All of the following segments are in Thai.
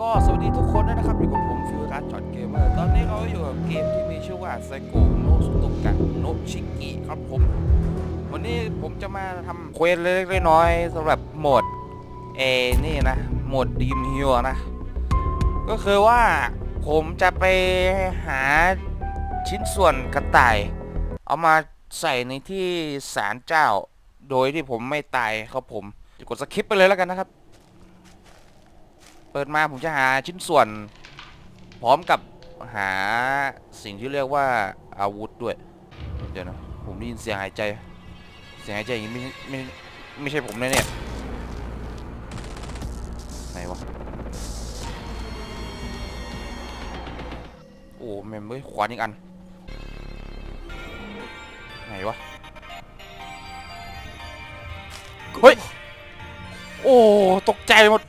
ก็สวัสดีทุกคนด้วยนะครับอยู่กับผมฟิวรัสจอดเกมเมอร์ตอนนี้เราอยู่กับเกมที่มีชื่อว่าไซโกโนสุโตกะโนชิกิครับผม วันนี้ผมจะมาทำเควสเล็กๆน้อยๆสำหรับโหมดเอนี่นะ โหมดดีมฮิวนะ ก็คือว่าผมจะไปหาชิ้นส่วนกระต่าย เอามาใส่ในที่ศาลเจ้า โดยที่ผมไม่ตายครับผมกดสคริปไปเลยแล้วกันนะครับ เปิดมาผมจะหาชิ้นส่วน พร้อมกับหาสิ่งที่เรียกว่าอาวุธด้วย เดี๋ยวนะ ผมได้ยินเสียงหายใจ เสียงหายใจอย่างนี้ไม่ไม่ไม่ใช่ผมแน่เนี่ยไหนวะ โอ้แม่งเอ้ยขวานอีกอัน ไหนวะ เฮ้ย โอ้ ตกใจหมด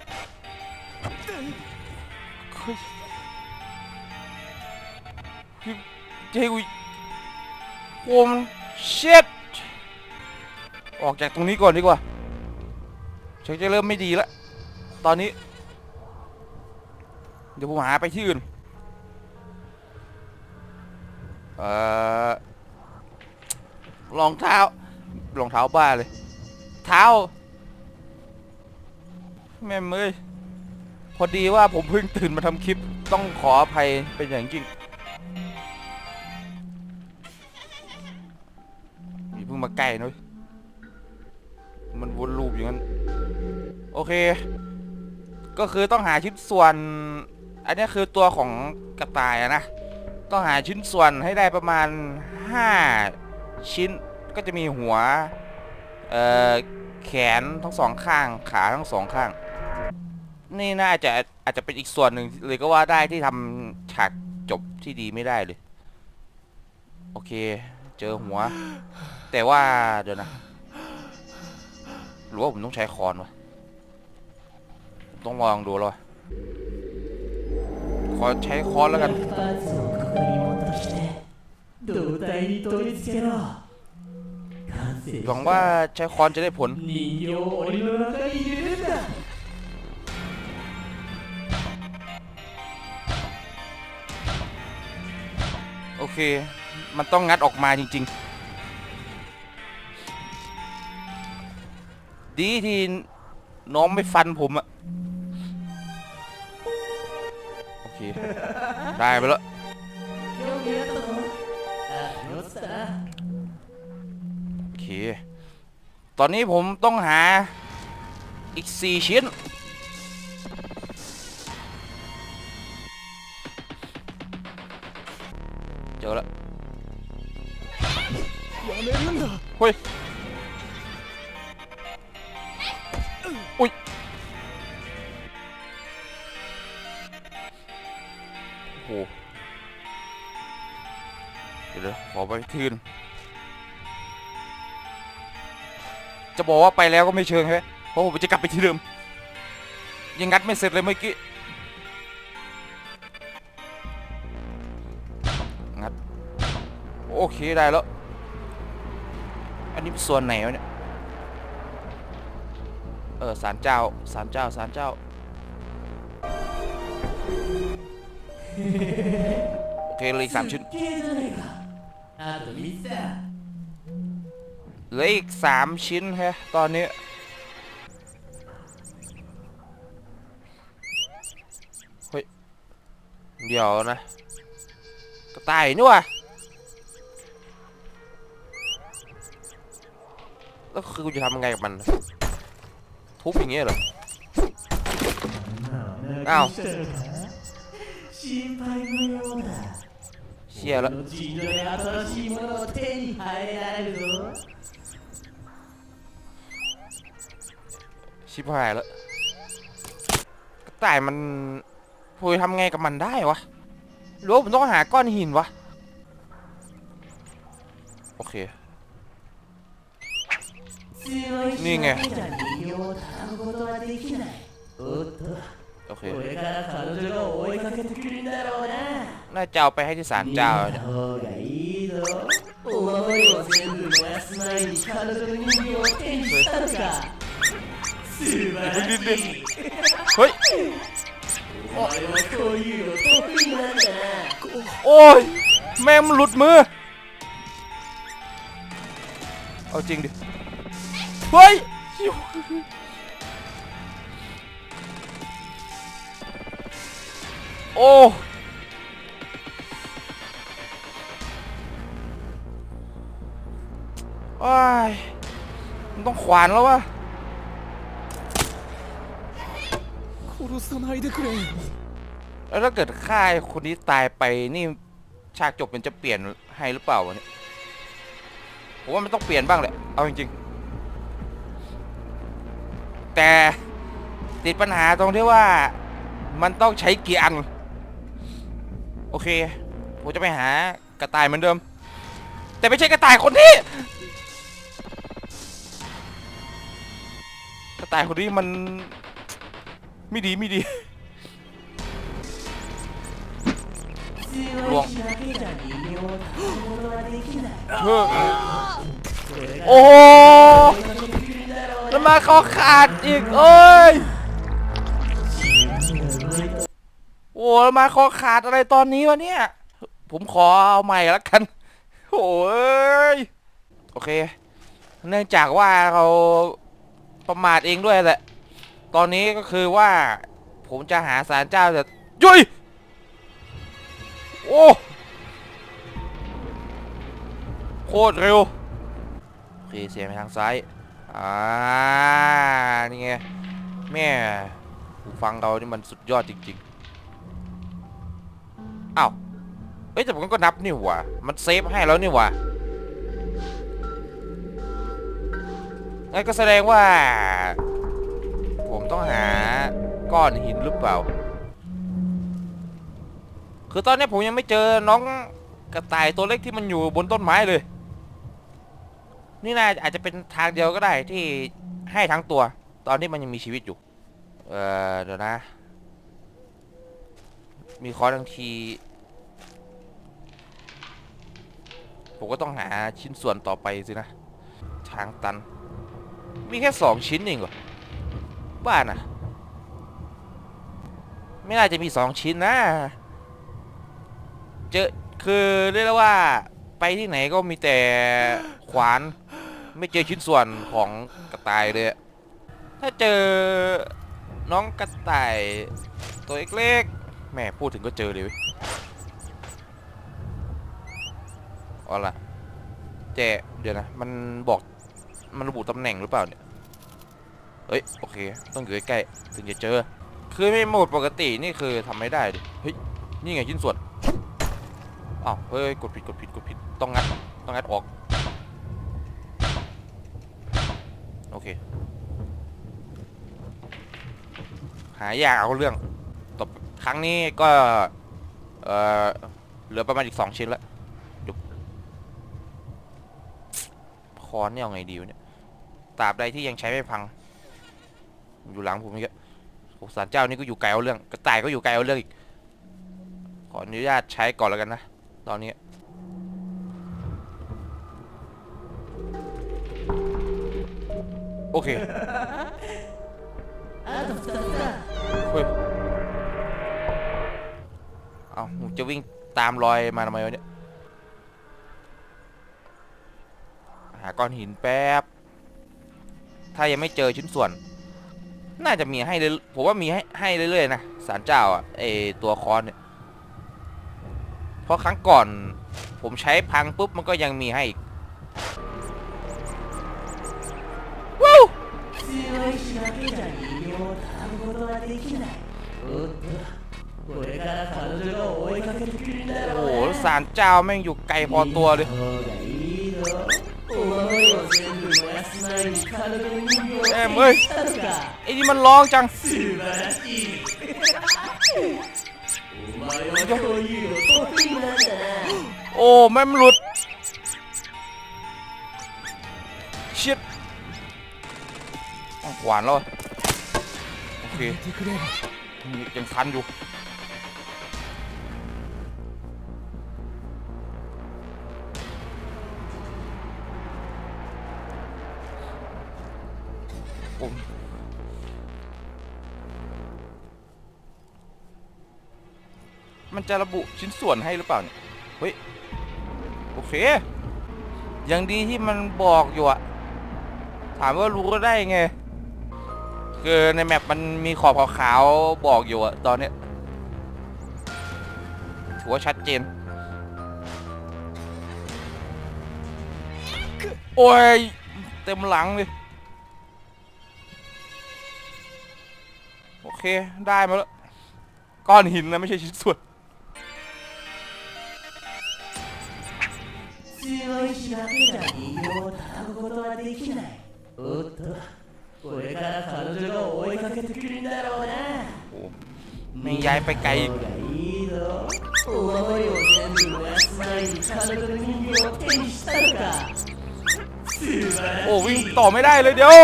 เจ๊กุยโอ้มเช็ดออกจากตรงนี้ก่อนดีกว่าชักจะเริ่มไม่ดีแล้ว ตอนนี้ เดี๋ยวผมหาไปที่อื่น เอ่อรองเท้ารองเท้าบ้าเลย เท้า แม่เมยพอดีว่าผมเพิ่งตื่นมาทำคลิป ต้องขออภัยเป็นอย่างยิ่ง ใกล้นะเว้ยมันวนลูปอย่างนั้น โอเค ก็คือต้องหาชิ้นส่วน อันนี้คือตัวของกระต่ายนะ ต้องหาชิ้นส่วนให้ได้ประมาณ 5 ชิ้น ก็จะมีหัว เอ่อ แขนทั้งสองข้าง ขาทั้งสองข้าง นี่น่าจะอาจจะเป็นอีกส่วนหนึ่งเลยก็ว่าได้ที่ทำฉากจบที่ดีไม่ได้เลย โอเค เจอหัว แต่ว่าเดี๋ยวนะหรือว่าผมต้องใช้คอนวะต้องลองดูแลยขอใช้คอนแล้วกันหวังว่าใช้คอนจะได้ผล โอเค มันต้องงัดออกมาจริง ๆ ดีที่น้องไม่ฟันผมอะโอเค ได้ไปแล้ว โอเค ตอนนี้ผมต้องหาอีกสี่ชิ้น เจอแล่นเฮ้ยอุ้ยโอ้โหเดี๋ยวขอไปทืนจะบอกว่าไปแล้วก็ไม่เชิงใช่ไหมเพราะผมจะกลับไปที่เดิมยังงัดไม่เสร็จเลยเมื่อกี้ โอเคได้แล้ว อันนี้ส่วนไหนวะเนี่ย เออสารเจ้าสารเจ้าสารเจ้า โอเคเลยสามชิ้นเลยออีกสามชิ้นแฮะตอนนี้เฮ้ยเดี๋ยวนะกระต่ายนี่วะ แล้วคือกูจะทำยังไงกับมัน ทุบอย่างเงี้ยเหรอ อ้าวเชี่ยแล้วชิบหายแล้วแต่มันพูดทำไงกับมันได้วะรู้ว่าผมต้องหาก้อนหินวะ โอเค นี่ไงโอเคน่าจะเอาไปให้ที่ศาลเจ้าเนี่ยเฮ้ยโอ้ย แม่มหลุดมือ เอาจริงดิ เฮ้ยโอ้ไอ้มันต้องขวานแล้ววะแล้วถ้าเกิดฆ่ายคนนี้ตายไปนี่ฉากจบมันจะเปลี่ยนให้หรือเปล่าวะเนี่ยผมว่ามันต้องเปลี่ยนบ้างแหละ เอาจริงๆ แต่ติดปัญหาตรงที่ว่ามันต้องใช้เกียร์อัน โอเค ผมจะไปหากระต่ายเหมือนเดิม แต่ไม่ใช่กระต่ายคนนี้ กระต่ายคนนี้มัน ไม่ดีไม่ดีลวงโอ้ แล้วมาขอขาดอีกเอ้ยโอ้แล้มาขอขาดอะไรตอนนี้วะเนี่ย ผมขอเอาใหม่ละกันโอ้ยโอเค เนื่องจากว่าเราประมาทเองด้วยแหละ ตอนนี้ก็คือว่า ผมจะหาสารเจ้าแต่ยุยโอ้โคตรเร็ว โอเค เสียไปทางซ้าย อ่านี่ไงแม่หูฟังเรานี่มันสุดยอดจริงๆอ้าวเอ้ยแต่ผมก็นับนี่หว่ามันเซฟให้แล้วนี่หว่างั้นก็แสดงว่า ผมต้องหาก้อนหินหรือเปล่า คือตอนนี้ผมยังไม่เจอน้องกระต่ายตัวเล็กที่มันอยู่บนต้นไม้เลย นี่น่าอาจจะเป็นทางเดียวก็ได้ที่ให้ทั้งตัว ตอนที่มันยังมีชีวิตอยู่ เออเดี๋ยวนะ มีคอร์สทังที ผมก็ต้องหาชิ้นส่วนต่อไปสินะ ทางตัน มีแค่สองชิ้นเองเหรอ บ้านะไม่น่าจะมีสองชิ้นนะ เจอ คือเรียกว่าไปที่ไหนก็มีแต่ขวาน ไม่เจอชิ้นส่วนของกระต่ายเลยอะถ้าเจอน้องกระต่ายตัวเล็กๆแม่พูดถึงก็เจอเลยเอาละเจเดี๋ยวนะ มันบอกมันระบุตำแหน่งหรือเปล่าเนี่ยเอ้ยโอเค ต้องอยู่ใกล้ๆถึงจะเจอ คือไม่โหมดปกตินี่คือทำไม่ได้ดิเฮ้ยนี่ไงชิ้นส่วนอ้าวเฮ้ยกดผิดกดผิดกดผิดต้องงัดต้องงัดออก โอ เค หายากเอาเรื่องต่อครั้งนี้ก็ เออเหลือประมาณอีกสองชิ้นล้วเดี๋ยวคอนเนี่ยเอาไงดีวะเนี่ยตราบใดที่ยังใช้ไม่พัง อยู่หลังผมอีกอะโอสารเจ้านี่ก็อยู่ไกลเอาเรื่อง กระต่ายก็อยู่ไกลเอาเรื่องอีก ขออนุญาตใช้ก่อนแล้วกันนะ ตอนนี้ โอเคเฮ้ยเอาผมจะวิ่งตามรอยมาทำไมวะเนี่ย หาก้อนหินแป๊บ ถ้ายังไม่เจอชิ้นส่วน น่าจะมีให้เลยผมว่ามีให้ให้เรื่อยๆนะสารเจ้าอะเอตัวคอนเนี่ย เพราะครั้งก่อน ผมใช้พังปุ๊บมันก็ยังมีให้อีก 強い日だけじゃ人形を畳むことはできないおっとこれから彼女が追いかけてくるんだ โอ้ ろ โห うな สารเจ้าแม่งอยู่ไกลพอตัวเลย いい方がいいぞお守りを全部燃やす前に彼女の人形をえ手むいにしたのか ไอ้นี่มันร้องจัง 素晴らしいお前はこういうの得意なんだな โอ้แม่งหลุดชิด หวานแล้วโอเคยังคันอยู่ผมมันจะระบุชิ้นส่วนให้หรือเปล่าเนี่ย เฮ้ย โอเค ยังดีที่มันบอกอยู่อะถามว่ารู้ก็ได้ไง คือในแมปมันมีขอบขาวๆบอกอยู่อะตอนเนี้ยถือว่าชัดเจน โอ้ย เต็มหลังเลย โอเค ได้มาแล้ว ก้อนหินนะไม่ใช่ชิ้นส่วน 強い石だけじゃ人形を叩くことはできないおっと これから彼女が追いかけてくるんだろうな โอ้มีย้ายไปไกลอีก 方がいいぞお守りを全部燃やす前に彼女の人形を手にしたのか素晴らしい โอ้วิ่งต่อไม่ได้เลยเดี๋ยว お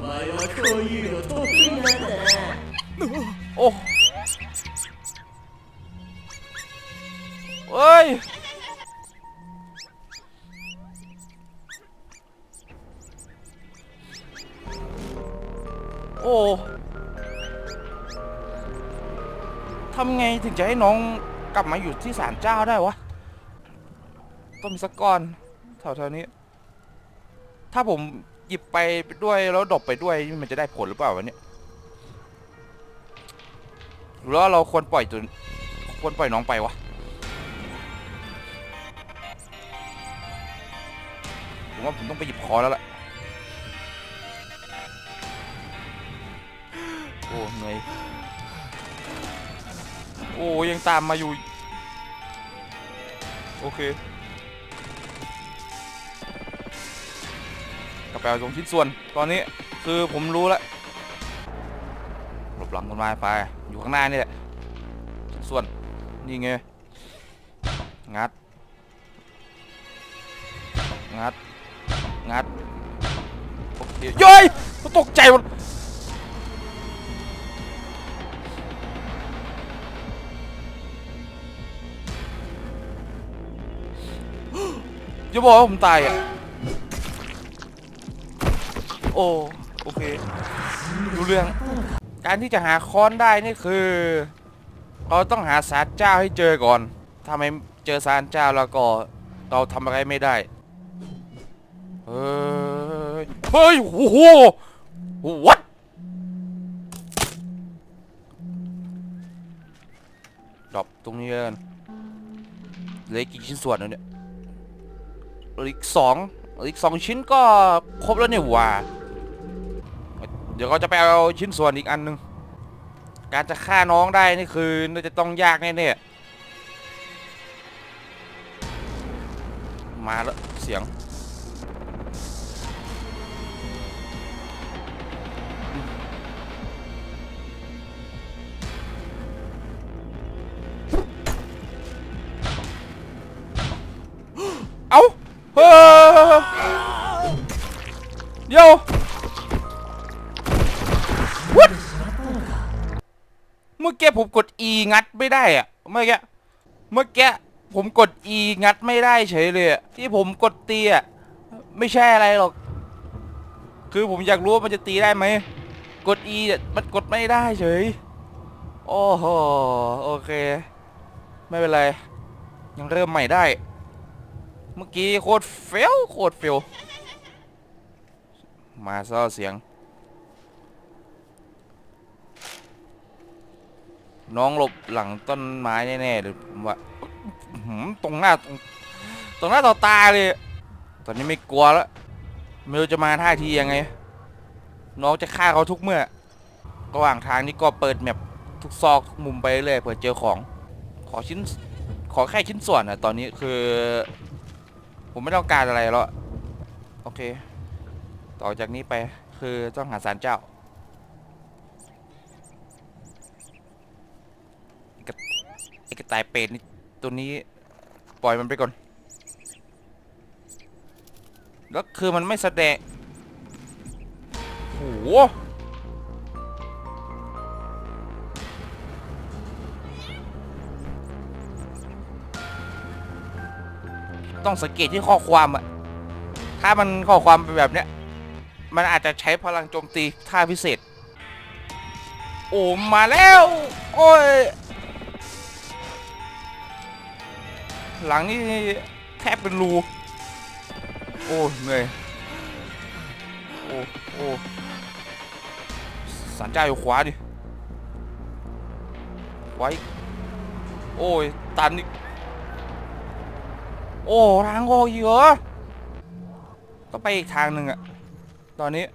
前はこういうの得意なんだな โอ้เอ้ย อ้ทำไงถึงจะให้น้องกลับมาอยู่ที่ศาลเจ้าได้วะ ต้องมีสักก้อนแถวๆนี้ ถ้าผมหยิบไปด้วยแล้วดรอปไปด้วยมันจะได้ผลหรือเปล่าวะเนี่ยหรือว่าเราควรปล่อยตัวควรปล่อยน้องไปวะผมว่าผมต้องไปหยิบคอแล้วล่ะ โอ้ยังตามมาอยู่ โอเคกลับไปเอาตรงชิ้นส่วน ตอนนี้คือผมรู้แล้วหลบหลังต้นไม้ไป อยู่ข้างหน้านี่แหละชิ้นส่วน นี่ไง งัด งัด งัดโอเคเย้ยตกใจหมด อย่าบอกว่าผมตายอะ โอ้ โอเครู้เรื่อง การที่จะหาค้อนได้นี่คือ เราต้องหาสารเจ้าให้เจอก่อน ถ้าไม่เจอสารเจ้าแล้วก็ เราทำอะไรไม่ได้ เฮ้ย เฮ้ย โอ้โห what ดรอปตรงนี้เลยกันเหลือกี่ชิ้นส่วนแล้วเนี่ย อีกสองหลืออีกสองชิ้นก็ครบแล้วเนี่ยว่า เดี๋ยวเราจะไปเอาชิ้นส่วนอีกอันหนึง การจะฆ่าน้องได้นี่คือน่าจะต้องยากแน่ๆมาแล้วเสียง เดี๋ยว What เมื่อกี้ผมกด E งัดไม่ได้อะเมื่อกี้เมื่อกี้ผมกด E งัดไม่ได้เฉยเลยที่ผมกดตีอะไม่ใช่อะไรหรอก คือผมอยากรู้ว่ามันจะตีได้ไหมกด E มันกดไม่ได้เฉยโอ้โหโอเค ไม่เป็นไร ยังเริ่มใหม่ได้ เมื่อกี้โคตรเฟลโคตรเฟล มาซ่อเสียง น้องหลบหลังต้นไม้แน่ๆเลยผมว่าตรงหน้าตรงตรงหน้าต่อตาเลย ตอนนี้ไม่กลัวแล้ว ไม่รู้จะมาท่าทียังไง น้องจะฆ่าเขาทุกเมื่อระหว่างทางนี้ก็เปิดแมปทุกซอกทุกมุมไปเรื่อยเผื่อเจอของ ขอชิ้น ขอแค่ชิ้นส่วนอะตอนนี้คือ ผมไม่ต้องการอะไรแล้ว โอเค ต่อจากนี้ไปคือต้องหาสารเจ้า ไอ้กระต่ายเป็ดนี่ตัวนี้ปล่อยมันไปก่อน แล้วคือมันไม่แสดงโหต้องสังเกตที่ข้อความอะถ้ามันข้อความเป็นแบบเนี้ย มันอาจจะใช้พลังโจมตีท่าพิเศษ โอ้มาแล้ว โอ้ย หลังนี่แทบเป็นรู โอ้เหนื่อย โอ้โอ้สันเจ้าอยู่ขวาดิขวาอีกโอ้ย ตันอีก โอ้ทางออกอเหรอก็ไปอีกทางหนึ่งอะ ตอนนี้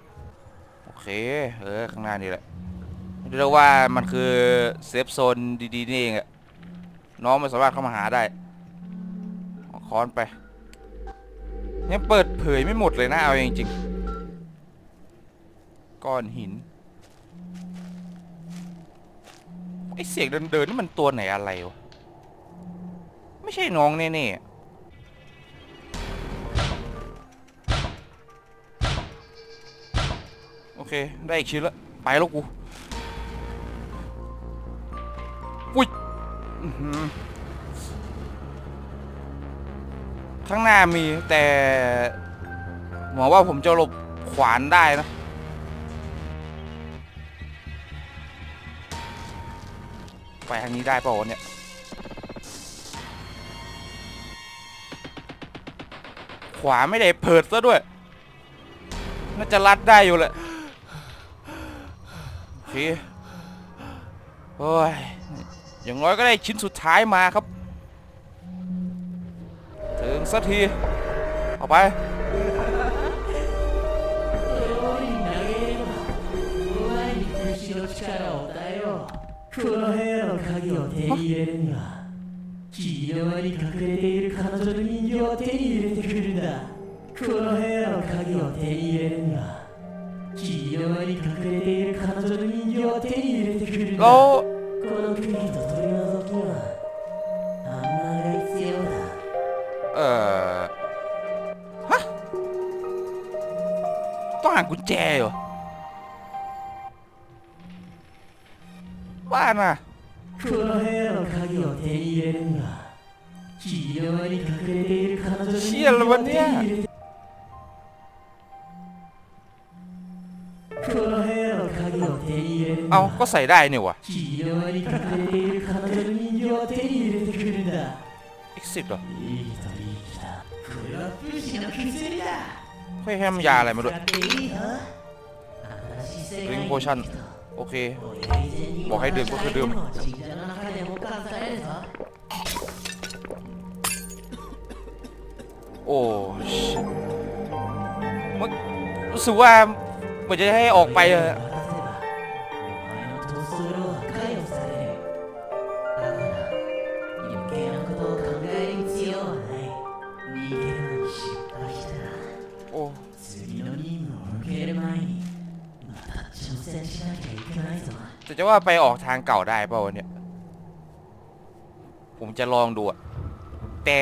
โอเค เออ ข้างหน้านี่แหละเรียกว่ามันคือเซฟโซนดีๆนี่เองอะน้องมันสามารถเข้ามาหาได้ค้อนไปยังเปิดเผยไม่หมดเลยนะเอาจริงๆก้อนหินไอเสียงเดินๆนี่มันตัวไหนอะไรวะไม่ใช่น้องแน่ๆ เคได้อีกชิ้นละไปแล้วกูอุ้ยข้างหน้ามีแต่หวังว่าผมจะหลบขวานได้นะไปทางนี้ได้ป่าวเนี่ยขวาไม่ได้เปิดซะด้วยน่าจะรัดได้อยู่แหละ เคโอ้ย อย่างน้อยก็ได้ชิ้นสุดท้ายมาครับ ถึงสักที เอาไป それを俺に投げ入れろお前に分身の力を与えようこの部屋の鍵を手に入れるには霧の間に隠れている彼女の人形を手に入れてくるんだこの部屋の鍵を手に入れるには 霧の間に隠れている彼女の人形を手に入れてくるんだ แล้ว この釘と取り除きにはハンマーが必要だ เอ่อ ฮะ ต้องหากุญแจเหรอบ้าน่ะ この部屋の鍵を手に入れるには霧の間に隠れている彼女の人シ形エルをはね手に入れて เอาก็ใส่ได้เนี่ยวะอีกสิบเหรอค่อยแฮมยาอะไรมาด้วยริงโพชั่นโอเค บอกให้ดื่มก็คือดื่มโอ้รู้สึกว่าเหมือนจะให้ออกไปเลย จะว่าไปออกทางเก่าได้เปล่าวะเนี่ย ผมจะลองดูอะแต่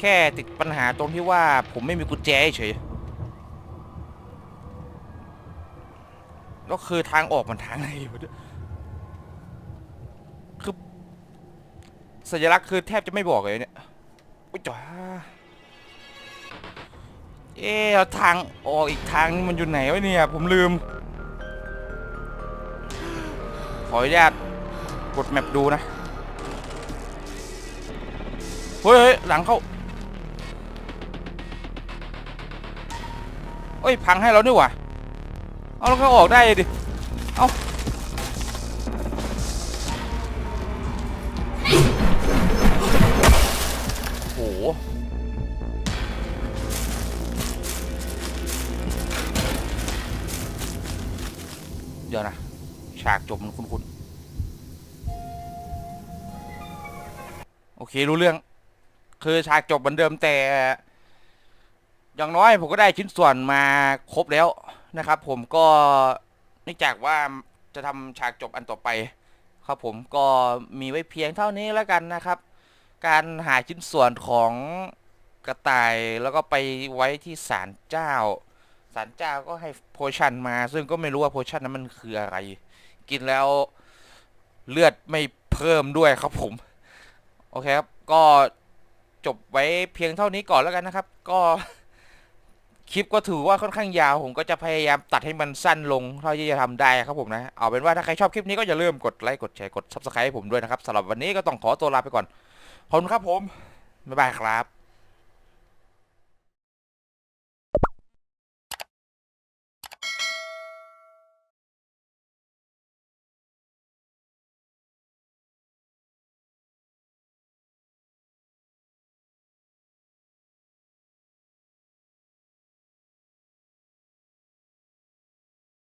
แค่ติดปัญหาตรงที่ว่าผมไม่มีกุญแจเฉยแล้วคือทางออกมันทางไหนวะเนี่คือสัญลักษณ์คือแทบจะไม่บอกเลยเนี่ยอุ้ยจ้าเอ๊ะทางออกอีกทางนึงมันอยู่ไหนวะเนี่ย ผมลืม ขออนุญาตกดแมปดูนะเฮ้ยเฮ้ยหลังเข้าเอ้ย พังให้เราด้วยว่ะเอาแล้วก็ออกได้ดิ เอาโอ้โหเดี๋ยวนะ ฉากจบมันคุ้นๆ โอเค รู้เรื่อง คือฉากจบเหมือนเดิมแต่ อย่างน้อยผมก็ได้ชิ้นส่วนมาครบแล้วนะครับ ผมก็เนื่องจากว่าจะทำฉากจบอันต่อไปครับผมก็มีไว้เพียงเท่านี้แล้วกันนะครับ การหาชิ้นส่วนของกระต่ายแล้วก็ไปไว้ที่ศาลเจ้าศาลเจ้าก็ให้โพชั่นมา ซึ่งก็ไม่รู้ว่าโพชั่นนั้นมันคืออะไร กินแล้วเลือดไม่เพิ่มด้วยครับผม โอเคครับ ก็จบไว้เพียงเท่านี้ก่อนแล้วกันนะครับ ก็คลิปก็ถือว่าค่อนข้างยาว ผมก็จะพยายามตัดให้มันสั้นลงเท่าที่จะทำได้ครับผมนะ เอาเป็นว่าถ้าใครชอบคลิปนี้ก็อย่าลืมกดไลค์กดแชร์กด subscribe ให้ผมด้วยนะครับสำหรับวันนี้ก็ต้องขอตัวลาไปก่อนขอบคุณครับผมบ๊ายบายครับ